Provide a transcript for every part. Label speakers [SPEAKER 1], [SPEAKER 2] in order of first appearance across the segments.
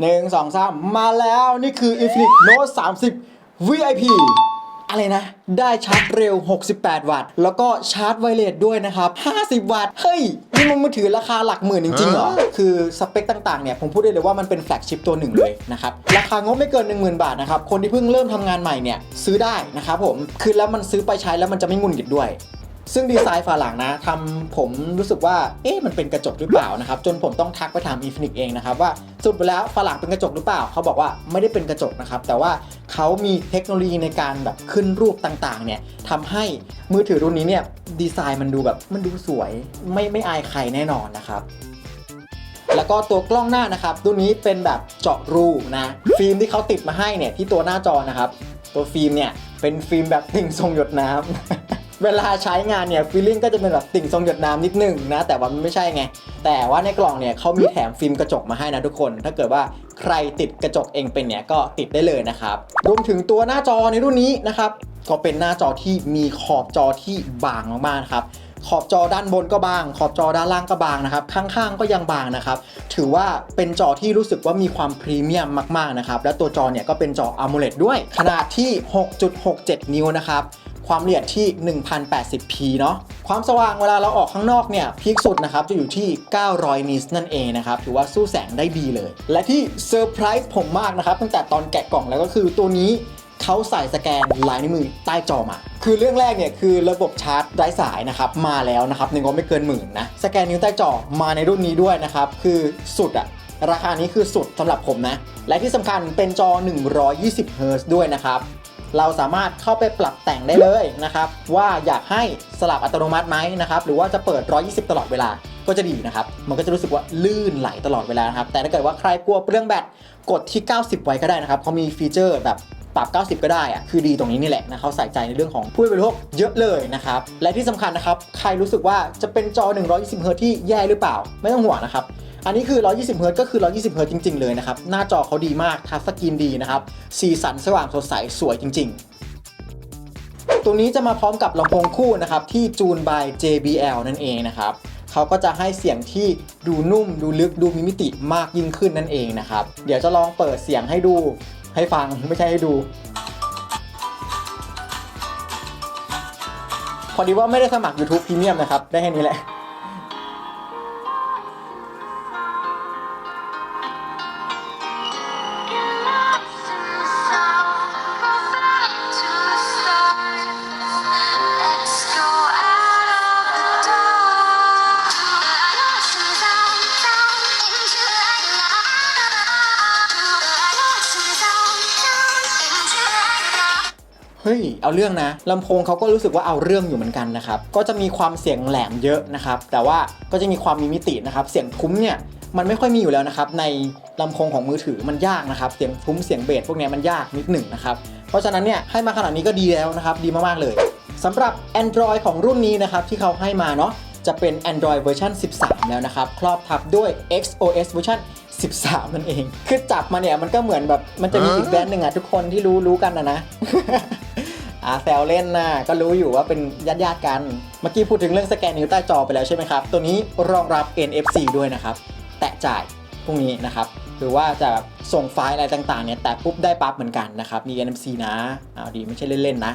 [SPEAKER 1] หนึ่งสองสามมาแล้วนี่คือ Infinix Note 30 VIP อะไรนะ ได้ชาร์จเร็ว 68 วัตต์ แล้วก็ชาร์จไวเลสด้วยนะครับ 50 วัตต์ เฮ้ย นี่มันมือถือราคาหลักหมื่นจริงๆเหรอ คือสเปคต่างๆเนี่ย ผมพูดได้เลยว่ามันเป็นแฟลกชิพตัวหนึ่งเลยนะครับ ราคางบไม่เกิน 10,000 บาทนะครับ คนที่เพิ่งเริ่มทำงานใหม่เนี่ย ซื้อได้นะครับผม คือแล้วมันซื้อไปใช้แล้วมันจะไม่งุนงิดด้วยซึ่งดีไซน์ฝาหลังนะทำผมรู้สึกว่า เอ๊ะมันเป็นกระจกหรือเปล่านะครับ จนผมต้องทักไปถาม Infinix เองนะครับว่า สุดไปแล้วฝาหลังเป็นกระจกหรือเปล่า เขาบอกว่าไม่ได้เป็นกระจกนะครับ แต่ว่าเขามีเทคโนโลยีในการแบบขึ้นรูปต่างๆเนี่ยทำให้มือถือรุ่นนี้เนี่ยดีไซน์มันดูแบบมันดูสวยไม่ไม่อายใครแน่นอนนะครับแล้วก็ตัวกล้องหน้านะครับรุ่นนี้เป็นแบบเจาะรูนะฟิล์มที่เขาติดมาให้เนี่ยที่ตัวหน้าจอนะครับ ตัวฟิล์มเนี่ยเป็นฟิล์มแบบติ่งทรงหยดน้ำ เวลาใช้งานเนี่ยฟีลลิ่งก็จะเป็นแบบติ่งทรงหยดน้ำนิดหนึงนะ แต่ว่ามันไม่ใช่ไง แต่ว่าในกล่องเนี่ยเขามีแถมฟิล์มกระจกมาให้นะทุกคน ถ้าเกิดว่าใครติดกระจกเองเป็นเนี่ยก็ติดได้เลยนะครับ รวมถึงตัวหน้าจอในรุ่นนี้นะครับก็เป็นหน้าจอที่มีขอบจอที่บางมากๆครับขอบจอด้านบนก็บาง ขอบจอด้านล่างก็บางนะครับ ข้างๆก็ยังบางนะครับ ถือว่าเป็นจอที่รู้สึกว่ามีความพรีเมียมมากๆนะครับ และตัวจอเนี่ยก็เป็นจอ AMOLED ด้วย ขนาดที่ 6.67 นิ้วนะครับ ความละเอียดที่ 1080p เนาะความสว่างเวลาเราออกข้างนอกเนี่ยพีคสุดนะครับจะอยู่ที่ 900 นิตนั่นเองนะครับถือว่าสู้แสงได้ดีเลย และที่เซอร์ไพรส์ผมมากนะครับตั้งแต่ตอนแกะกล่องแล้วก็คือตัวนี้เขาใส่สแกนลายนิ้วมือใต้จอมา คือเรื่องแรกเนี่ยคือระบบชาร์จไร้สายนะครับมาแล้วนะครับในงบไม่เกินหมื่นนะสแกนนิ้วใต้จอมาในรุ่นนี้ด้วยนะครับคือสุดอะราคานี้คือสุดสำหรับผมนะ และที่สำคัญเป็นจอ 120 Hz ด้วยนะครับ เราสามารถเข้าไปปรับแต่งได้เลยนะครับ ว่าอยากให้สลับอัตโนมัติไหมนะครับ หรือว่าจะเปิด 120 ตลอดเวลาก็จะดีนะครับ มันก็จะรู้สึกว่าลื่นไหลตลอดเวลานะครับ แต่ถ้าเกิดว่าใครกลัวเรื่องแบตกดที่ 90 ไว้ก็ได้นะครับเขามีฟีเจอร์แบบปรับ 90 ก็ได้อะคือดีตรงนี้นี่แหละนะเขาใส่ใจในเรื่องของผู้บริโภคเยอะเลยนะครับ และที่สำคัญนะครับ ใครรู้สึกว่าจะเป็นจอ 120 Hz ที่แย่หรือเปล่า ไม่ต้องห่วงนะครับ อันนี้คือ 120 Hz ก็คือ 120 Hz จริง ๆ เลยนะครับ หน้าจอเขาดีมาก ทัชสกรีนดีนะครับ สีสันสว่างสดใสสวยจริง ๆตัวนี้จะมาพร้อมกับลำโพงคู่นะครับที่จูน by JBL นั่นเองนะครับเขาก็จะให้เสียงที่ดูนุ่ม ดูลึกดูมีมิติมากยิ่งขึ้นนั่นเองนะครับ เดี๋ยวจะลองเปิดเสียงให้ดูให้ฟังไม่ใช่ให้ดู พอดีว่าไม่ได้สมัคร YouTube Premium นะครับ ได้แค่นี้แหละ เฮ้ย เอาเรื่องนะลำโพงเขาก็รู้สึกว่าเอาเรื่องอยู่เหมือนกันนะครับ ก็จะมีความเสียงแหลมเยอะนะครับ แต่ว่าก็จะมีความมีมิตินะครับ เสียงทุ้มเนี่ยมันไม่ค่อยมีอยู่แล้วนะครับ ในลำโพงของมือถือมันยากนะครับ เสียงทุ้มเสียงเบสพวกนี้มันยากนิดหนึ่งนะครับ เพราะฉะนั้นเนี่ยให้มาขนาดนี้ก็ดีแล้วนะครับ ดีมากๆเลยสำหรับ Android ของรุ่นนี้นะครับที่เขาให้มาเนาะจะเป็น Android เวอร์ชัน13 แล้วนะครับ ครอบทับด้วย XOS เวอร์ชัน13นั่นเอง คือจับมาเนี่ย มันก็เหมือนแบบ มันจะมีอีกแบรนด์หนึ่งอะทุกคนที่รู้รู้กันนะนะ อาแซวเล่นนะก็รู้อยู่ว่าเป็นญาติญาติๆกัน เมื่อกี้พูดถึงเรื่องสแกนนิ้วใต้จอไปแล้วใช่ไหมครับ ตัวนี้รองรับ NFC ด้วยนะครับ แตะจ่ายพวกนี้นะครับ หรือว่าจะส่งไฟล์อะไรต่างๆเนี่ยแตะปุ๊บได้ปั๊บเหมือนกันนะครับมี NFC นะเอาดีไม่ใช่เล่นๆนะ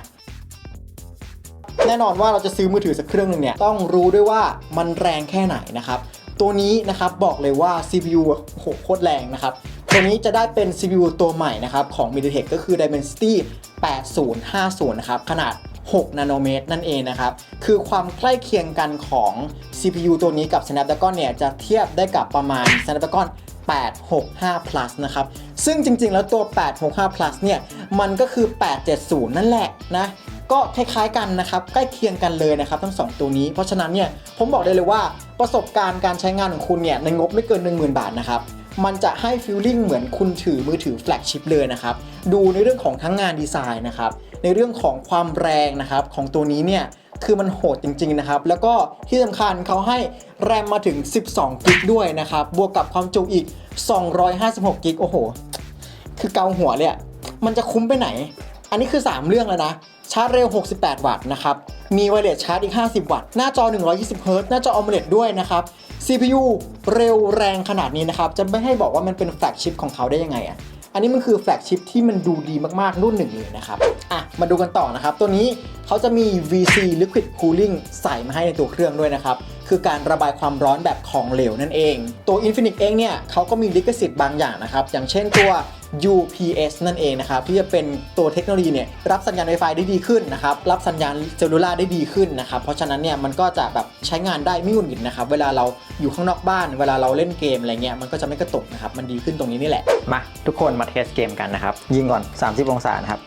[SPEAKER 1] แน่นอนว่าเราจะซื้อมือถือสักเครื่องหนึ่งเนี่ยต้องรู้ด้วยว่ามันแรงแค่ไหนนะครับ ตัวนี้นะครับบอกเลยว่า CPU โหโคตรแรงนะครับตัวนี้จะได้เป็น CPU ตัวใหม่นะครับของ MediaTek ก็คือ Dimensity 8050 นะครับ ขนาด 6 นาโนเมตรนั่นเองนะครับ คือความใกล้เคียงกันของ CPU ตัวนี้กับ Snapdragon เนี่ย จะเทียบได้กับประมาณ Snapdragon 865 plus นะครับ ซึ่งจริงๆ แล้วตัว 865 plus เนี่ย มันก็คือ 870 นั่นแหละนะ ก็คล้ายๆกันนะครับ ใกล้เคียงกันเลยนะครับ ทั้ง 2 ตัวนี้ เพราะฉะนั้นเนี่ย ผมบอกได้เลยว่าประสบการณ์การใช้งานของคุณเนี่ย ในงบไม่เกิน 10,000 บาทนะครับ มันจะให้ฟีลลิ่งเหมือนคุณถือมือถือแฟลกชิพเลยนะครับ ดูในเรื่องของทั้งงานดีไซน์นะครับ ในเรื่องของความแรงนะครับของตัวนี้เนี่ยคือมันโหดจริง ๆ นะครับ แล้วก็ที่สำคัญเขาให้แรมมาถึง 12 กิกด้วยนะครับ บวกกับความจุอีก 256 กิก โอ้โห คือเกาหัวเลยอะมันจะคุ้มไปไหน อันนี้คือ 3 เรื่องแล้วนะ ชาร์จเร็ว 68 วัตต์นะครับ มีไวเลสชาร์จอีก 50 วัตต์ หน้าจอ 120 เฮิรตซ์หน้าจอ AMOLED ด้วยนะครับ
[SPEAKER 2] CPU เร็วแรงขนาดนี้นะครับ จะไม่ให้บอกว่ามันเป็นแฟลกชิพของเขาได้ยังไงอะอันนี้มันคือแฟลกชิพที่มันดูดีมากๆ รุ่นหนึ่งเลยนะครับ อะ มาดูกันต่อนะครับ ตัวนี้เขาจะมี VC Liquid Cooling ใส่มาให้ในตัวเครื่องด้วยนะครับคือการระบายความร้อนแบบของเหลวนั่นเอง ตัว Infinix เองเนี่ยเขาก็มีลิขสิทธิ์บางอย่างนะครับ อย่างเช่นตัว UPS นั่นเองนะครับที่จะเป็นตัวเทคโนโลยีเนี่ยรับสัญญาณ Wi-Fi ได้ดีขึ้นนะครับรับสัญญาณเซลลูล่าได้ดีขึ้นนะครับเพราะฉะนั้นเนี่ยมันก็จะแบบใช้งานได้ไม่หงุดหงิดนะครับเวลาเราอยู่ข้างนอกบ้าน เวลาเราเล่นเกมอะไรเงี้ยมันก็จะไม่กระตุกนะครับมันดีขึ้นตรงนี้นี่แหละ
[SPEAKER 1] มาทุกคนมาเทสเกมกันนะครับยิงก่อน 30 องศาครับ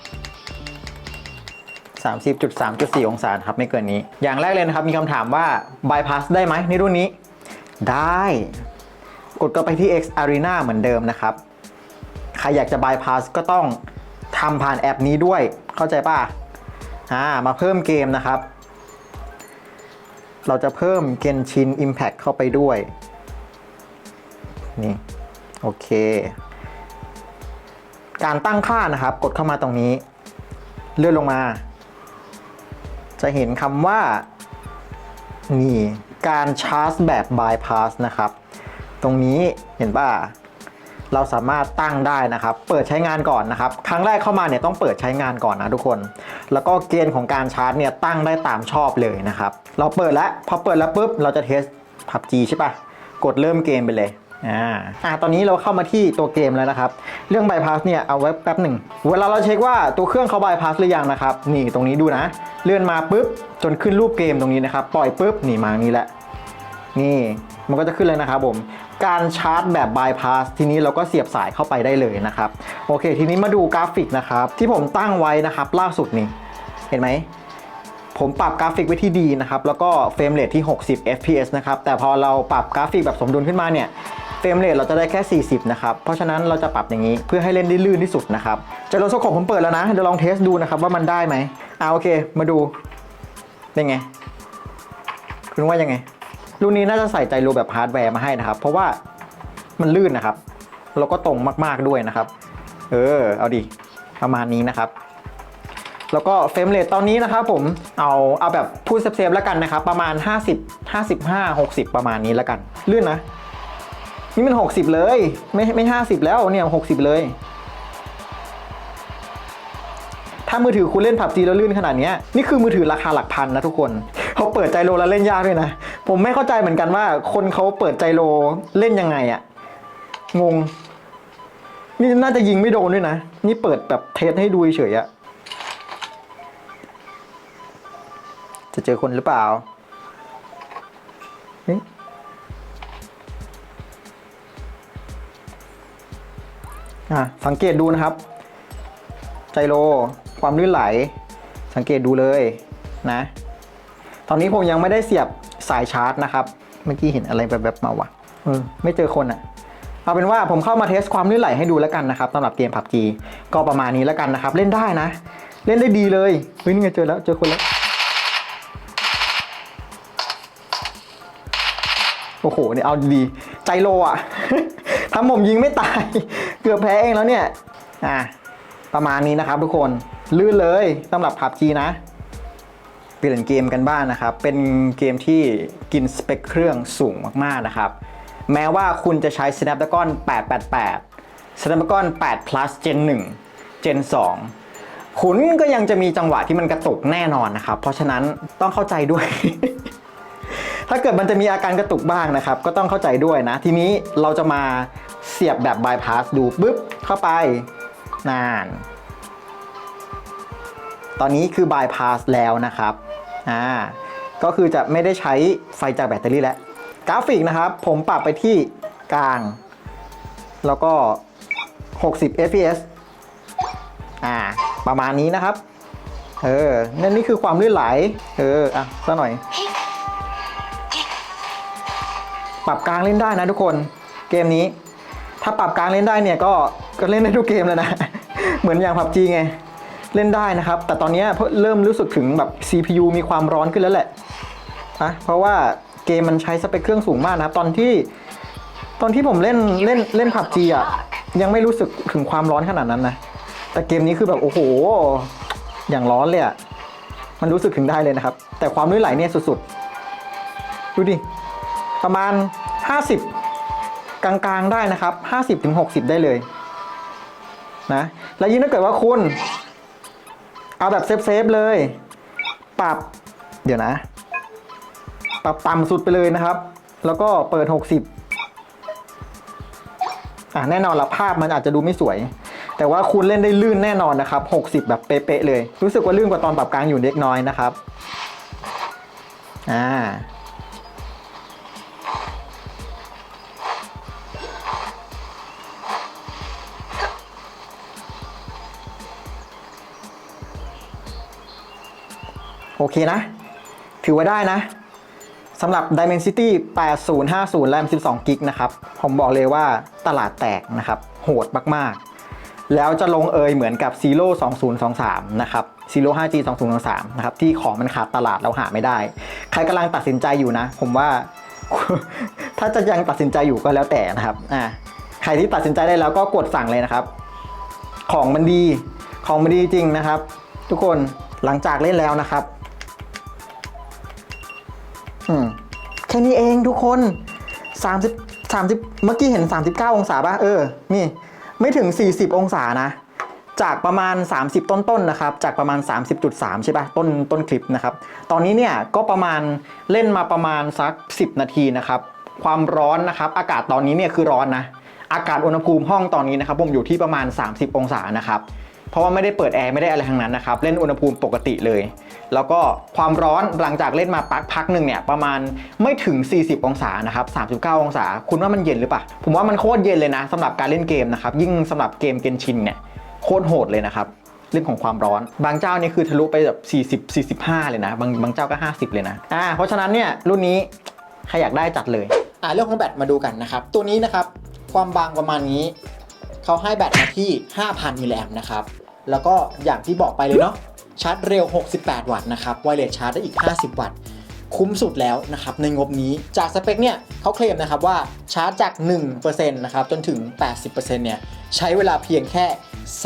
[SPEAKER 1] 30.3.4 องศาครับไม่เกินนี้ อย่างแรกเลยนะครับมีคำถามว่า bypass ได้ไหมในรุ่นนี้ ได้ กดก็ไปที่ X Arena เหมือนเดิมนะครับ ใครอยากจะ bypass ก็ต้องทำผ่านแอปนี้ด้วยเข้าใจป่ะอ่ามาเพิ่มเกมนะครับ เราจะเพิ่ม Genshin Impact เข้าไปด้วย นี่ โอเค การตั้งค่านะครับ กดเข้ามาตรงนี้ เลื่อนลงมา จะเห็นคำว่า นี่ การชาร์จแบบ bypass นะครับ ตรงนี้เห็นป่ะ เราสามารถตั้งได้นะครับ เปิดใช้งานก่อนนะครับ ครั้งแรกเข้ามาเนี่ยต้องเปิดใช้งานก่อนนะทุกคน แล้วก็เกณฑ์ของการชาร์จเนี่ยตั้งได้ตามชอบเลยนะครับ เราเปิดแล้วพอเปิดแล้วปุ๊บเราจะเทส PUBG ใช่ปะกดเริ่มเกมไปเลยอ่าอ่าตอนนี้เราเข้ามาที่ตัวเกมแล้วนะครับ เรื่อง bypass เนี่ยเอาไว้แป๊บหนึ่ง เวลาเราเช็คว่าตัวเครื่องเขา bypass หรือยังนะครับ นี่ตรงนี้ดูนะ เลื่อนมาปุ๊บจนขึ้นรูปเกมตรงนี้นะครับ ปล่อยปุ๊บนี่มาอย่างนี้แหละ นี่ มันก็จะขึ้นเลยนะครับผม การชาร์จแบบ bypass ทีนี้เราก็เสียบสายเข้าไปได้เลยนะครับ โอเค ทีนี้มาดูกราฟิกนะครับ ที่ผมตั้งไว้นะครับล่าสุดนี่เห็นไหมผมปรับกราฟิกไว้ที่ดีนะครับ แล้วก็เฟรมเรทที่ 60 fps นะครับ แต่พอเราปรับกราฟิกแบบสมดุลขึ้นมาเนี่ยเฟรมเรทเราจะได้แค่ 40 นะครับ เพราะฉะนั้นเราจะปรับอย่างนี้เพื่อให้เล่นได้ลื่นที่สุดนะครับจรโซโคผมเปิดแล้วนะเดี๋ยวลองเทสดูนะครับว่ามันได้ไหมอ่าโอเค มาดูเป็นไง คุณว่ายังไง รุ่นนี้น่าจะใส่ใจโลแบบฮาร์ดแวร์มาให้นะครับ เพราะว่ามันลื่นนะครับ แล้วก็ตรงมากๆด้วยนะครับ เออ เอาดิประมาณนี้นะครับ แล้วก็เฟรมเรทตอนนี้นะครับผม เอาเอาแบบพูดเซฟๆแล้วกันนะครับ ประมาณ 50 55 60 ประมาณนี้แล้วกัน ลื่นนะ นี่มัน 60 เลย ไม่ไม่ 50 แล้วเนี่ย60 เลย ถ้ามือถือคุณเล่นผับจีแล้วลื่นขนาดนี้นี่คือมือถือราคาหลักพันนะทุกคนเขาเปิดใจโลแล้วเล่นยากด้วยนะ ผมไม่เข้าใจเหมือนกันว่า คนเขาเปิดใจโลเล่นยังไงอะงง นี่น่าจะยิงไม่โดนด้วยนะ นี่เปิดแบบเทสให้ดูเฉยอะจะเจอคนหรือเปล่าอะสังเกตดูนะครับ ใจโล ความลื่นไหล สังเกตดูเลยนะ ตอนนี้ผมยังไม่ได้เสียบสายชาร์จนะครับ เมื่อกี้เห็นอะไรแบบๆมาวะเออไม่เจอคนอะเอาเป็นว่าผมเข้ามาเทสความลื่นไหลให้ดูแล้วกันนะครับสำหรับเกม PUBG ก็ประมาณนี้แล้วกันนะครับ เล่นได้นะ เล่นได้ดีเลยเฮ้ยนี่ไงเจอแล้วเจอคนแล้วโอ้โหเนี่ยเอาดีใจโลอะทำผมยิงไม่ตาย เกือบแพ้เองแล้วเนี่ย อะ ประมาณนี้นะครับทุกคน ลื่นเลยสำหรับ PUBG นะ เปลี่ยนเกมกันบ้างนะครับ เป็นเกมที่กินสเปคเครื่องสูงมากๆนะครับ แม้ว่าคุณจะใช้ Snapdragon 888 Snapdragon 8 plus Gen 1 Gen 2 คุณก็ยังจะมีจังหวะที่มันกระตุกแน่นอนนะครับ เพราะฉะนั้นต้องเข้าใจด้วย ถ้าเกิดมันจะมีอาการกระตุกบ้างนะครับ ก็ต้องเข้าใจด้วยนะ ทีนี้เราจะมาเสียบแบบ bypass ดูปุ๊บเข้าไปนาน ตอนนี้คือ bypass แล้วนะครับอ่าก็คือจะไม่ได้ใช้ไฟจากแบตเตอรี่แล้วกราฟิกนะครับ ผมปรับไปที่กลาง แล้วก็ 60 fps อ่า ประมาณนี้นะครับ เออนั่นนี่คือความลื่นไหล เออ อะสักหน่อย ปรับกลางเล่นได้นะทุกคน เกมนี้ ถ้าปรับกลางเล่นได้เนี่ยก็ก็เล่นได้ทุกเกมแล้วนะ เหมือนอย่าง PUBG ไง เล่นได้นะครับ แต่ตอนนี้เริ่มรู้สึกถึงแบบ CPU มีความร้อนขึ้นแล้วแหละนะเพราะว่าเกมมันใช้สเปคเครื่องสูงมากนะครับ ตอนที่ตอนที่ผมเล่นเล่นเล่น PUBG อะยังไม่รู้สึกถึงความร้อนขนาดนั้นนะ แต่เกมนี้คือแบบโอ้โห อย่างร้อนเลยอะ มันรู้สึกถึงได้เลยนะครับ แต่ความลื่นไหลเนี่ยสุดๆ ดูดิ ประมาณ
[SPEAKER 3] 50 กลางๆได้นะครับ 50ถึง60 ได้เลยนะ แล้วยิ่งถ้าเกิดว่าคุณ เอาแบบเซฟๆเลย ปรับ เดี๋ยวนะ ปรับต่ำสุดไปเลยนะครับ แล้วก็เปิด 60อะแน่นอนละภาพมันอาจจะดูไม่สวย แต่ว่าคุณเล่นได้ลื่นแน่นอนนะครับ 60 แบบเป๊ะๆเลย รู้สึกว่าลื่นกว่าตอนปรับกลางอยู่เล็กน้อยนะครับ อ่า โอเคนะ ถือว่าได้นะสำหรับ Dimensity 8050แรม12กิกนะครับ ผมบอกเลยว่าตลาดแตกนะครับ โหดมาก ๆ แล้วจะลงเอยเหมือนกับ Zero 2023 นะครับ Zero 5G 2023 นะครับ ที่ของมันขาดตลาดแล้วหาไม่ได้ ใครกำลังตัดสินใจอยู่นะ ผมว่า ถ้าจะยังตัดสินใจอยู่ก็แล้วแต่นะครับ อ่า ใครที่ตัดสินใจได้แล้วก็กดสั่งเลยนะครับ ของมันดี ของมันดีจริงนะครับ ทุกคน หลังจากเล่นแล้วนะครับ อืมแค่นี้เองทุกคน30 30 เมื่อกี้เห็น 39 องศาป่ะ เออ นี่ ไม่ถึง 40 องศานะ จากประมาณ 30 ต้นๆนนะครับ จากประมาณ 30.3 ใช่ป่ะ ต้นต้นคลิปนะครับ ตอนนี้เนี่ยก็ประมาณเล่นมาประมาณสัก 10 นาทีนะครับ ความร้อนนะครับ อากาศตอนนี้เนี่ยคือร้อนนะ อากาศอุณหภูมิห้องตอนนี้นะครับ ผมอยู่ที่ประมาณ 30 องศานะครับ เพราะว่าไม่ได้เปิดแอร์ไม่ได้อะไรทั้งนั้นนะครับ เล่นอุณหภูมิปกติเลย แล้วก็ความร้อนหลังจากเล่นมาปักพักหนึ่งเนี่ยประมาณไม่ถึง 40 องศานะครับ 39 องศา คุณว่ามันเย็นหรือเปล่า ผมว่ามันโคตรเย็นเลยนะสำหรับการเล่นเกมนะครับ ยิ่งสำหรับเกมเกนชินเนี่ยโคตรโหดเลยนะครับเรื่องของความร้อน บางเจ้านี่คือทะลุไปแบบ40 45 เลยนะ บางบางเจ้าก็ 50 เลยนะอ่าเพราะฉะนั้นเนี่ยรุ่นนี้ใครอยากได้จัดเลย
[SPEAKER 1] อ่าเรื่องของแบตมาดูกันนะครับ ตัวนี้นะครับความบางประมาณนี้ เขาให้แบตมาที่ 5,000 มิลลิแอมป์นะครับ แล้วก็อย่างที่บอกไปเลยเนาะ ชาร์จเร็ว 68 วัตต์นะครับ ไวเลสชาร์จได้อีก 50 วัตต์ คุ้มสุดแล้วนะครับ ในงบนี้ จากสเปคเนี่ยเขาเคลมนะครับว่าชาร์จจาก 1%นะครับ จนถึง 80%เนี่ยใช้เวลาเพียงแค่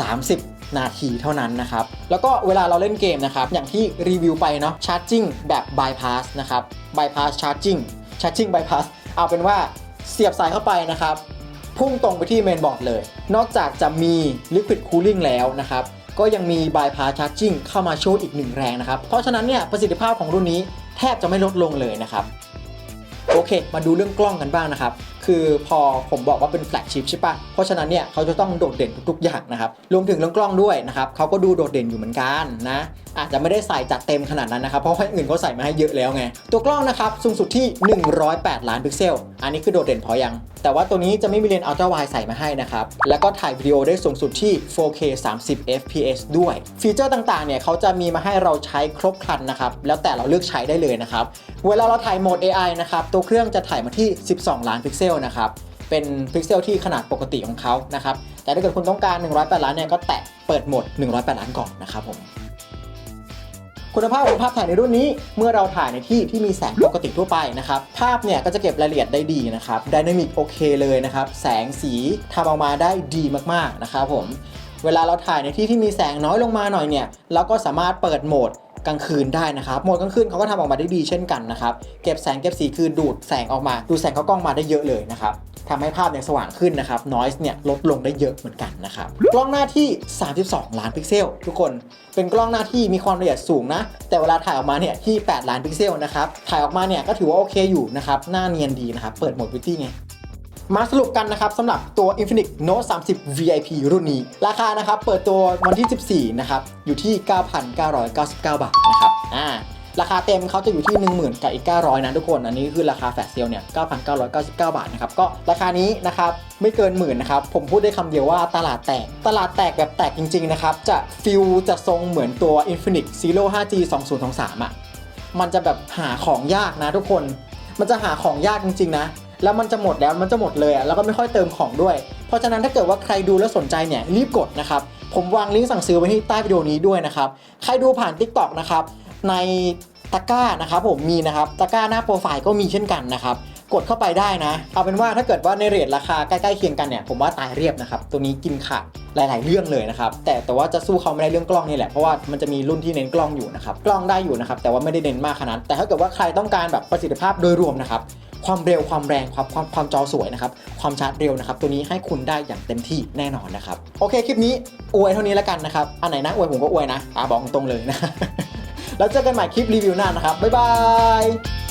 [SPEAKER 1] 30นาทีเท่านั้นนะครับ แล้วก็เวลาเราเล่นเกมนะครับ อย่างที่รีวิวไปเนาะชาร์จิ่งแบบ bypass นะครับ bypass charging charging bypass เอาเป็นว่าเสียบสายเข้าไปนะครับ พุ่งตรงไปที่เมนบอร์ดเลย นอกจากจะมี Liquid Cooling แล้วนะครับก็ยังมี Bypass Charging เข้ามาช่วยอีกหนึ่งแรงนะครับ เพราะฉะนั้นเนี่ยประสิทธิภาพของรุ่นนี้แทบจะไม่ลดลงเลยนะครับ โอเค มาดูเรื่องกล้องกันบ้างนะครับ คือพอผมบอกว่าเป็นแฟลกชิพใช่ปะเพราะฉะนั้นเนี่ยเขาจะต้องโดดเด่นทุกๆอย่างนะครับรวมถึงเรื่องกล้องด้วยนะครับเขาก็ดูโดดเด่นอยู่เหมือนกันนะอาจจะไม่ได้ใส่จัดเต็มขนาดนั้นนะครับเพราะว่าอื่นเขาใส่มาให้เยอะแล้วไงตัวกล้องนะครับสูงสุดที่ 108 ล้านพิกเซล อันนี้คือโดดเด่นพอยัง แต่ว่าตัวนี้จะไม่มีเลนส์อัลตร้าไวใส่มาให้นะครับแล้วก็ถ่ายวิดีโอได้สูงสุดที่ 4K 30 fps ด้วย ฟีเจอร์ต่างๆเนี่ยเขาจะมีมาให้เราใช้ครบครันนะครับแล้วแต่เราเลือกใช้ได้เลยนะครับเวลาเราถ่ายโหมด AI นะครับตัวเครื่องจะถ่ายมาที่ 12 ล้านพิกเซลนะครับเป็นพิกเซลที่ขนาดปกติของเขานะครับแต่ถ้าเกิดคุณต้องการ 108 ล้านเนี่ยก็แตะเปิดโหมด 108 ล้านก่อนนะครับผมคุณภาพของภาพถ่ายในรุ่นนี้เมื่อเราถ่ายในที่ที่มีแสงปกติทั่วไปนะครับภาพเนี่ยก็จะเก็บรายละเอียดได้ดีนะครับดินามิกโอเคเลยนะครับแสงสีทำออกมาได้ดีมากๆนะครับผมเวลาเราถ่ายในที่ที่มีแสงน้อยลงมาหน่อยเนี่ยเราก็สามารถเปิดโหมด กลางคืนได้นะครับโหมดกลางคืนเขาก็ทำออกมาได้ดีเช่นกันนะครับเก็บแสงเก็บสีคือดูดแสงออกมา ดูดแสงเข้ากล้องมาได้เยอะเลยนะครับทำให้ภาพเนี่ยสว่างขึ้นนะครับ noise เนี่ยลดลงได้เยอะเหมือนกันนะครับกล้องหน้าที่ 32 ล้านพิกเซล ทุกคนเป็นกล้องหน้าที่มีความละเอียดสูงนะ แต่เวลาถ่ายออกมาเนี่ยที่ 8 ล้านพิกเซลนะครับถ่ายออกมาเนี่ยก็ถือว่าโอเคอยู่นะครับหน้าเนียนดีนะครับเปิดโหมดวิตี้ไง มาสรุปกันนะครับสำหรับตัว Infinix Note 30 VIP รุ่นนี้ ราคานะครับเปิดตัววันที่ 14 นะครับ อยู่ที่ 9,999 บาทนะครับอ่าราคาเต็มเขาจะอยู่ที่ 10,000กับอีก 900 นะทุกคน อันนี้คือราคาแฟลชเซลเนี่ย 9,999 บาทนะครับ ก็ราคานี้นะครับ ไม่เกินหมื่นนะครับ ผมพูดได้คำเดียวว่าตลาดแตก ตลาดแตกแบบแตกจริง ๆ นะครับ จะฟิลจะทรงเหมือนตัว Infinix Zero 5G 2023อะ มันจะแบบหาของยากนะทุกคน มันจะหาของยากจริง ๆ นะ แล้วมันจะหมดแล้วมันจะหมดเลยอะแล้วก็ไม่ค่อยเติมของด้วย เพราะฉะนั้นถ้าเกิดว่าใครดูแล้วสนใจเนี่ยรีบกดนะครับผมวางลิงก์สั่งซื้อไว้ที่ใต้วิดีโอนี้ด้วยนะครับใครดูผ่าน TikTok นะครับในตะกร้านะครับผมมีนะครับตะกร้าหน้าโปรไฟล์ก็มีเช่นกันนะครับ กดเข้าไปได้นะ เอาเป็นว่าถ้าเกิดว่าในเรทราคาใกล้ๆเคียงกันเนี่ยผมว่าตายเรียบนะครับ ตัวนี้กินขาดหลาย ๆ เรื่องเลยนะครับ แต่แต่ว่าจะสู้เขาไม่ได้เรื่องกล้องนี่แหละ เพราะว่ามันจะมีรุ่นที่เน้นกล้องอยู่นะครับ กล้องได้อยู่นะครับ แต่ว่าไม่ได้เน้นมากขนาดนั้นแต่ถ้าเกิดว่าใครต้องการแบบประสิทธิภาพโดยรวมนะครับ ความเร็ว ความแรง ความความความจอสวยนะครับ ความชาร์จเร็วนะครับ ตัวนี้ให้คุณได้อย่างเต็มที่แน่นอนนะครับ โอเค คลิปนี้อวยเท่านี้แล้วกันนะครับ อันไหนนะอวยผมก็อวยนะอ่าบอกตรงเลยนะ แล้วเจอกันใหม่คลิปรีวิวหน้านะครับ บ๊ายบาย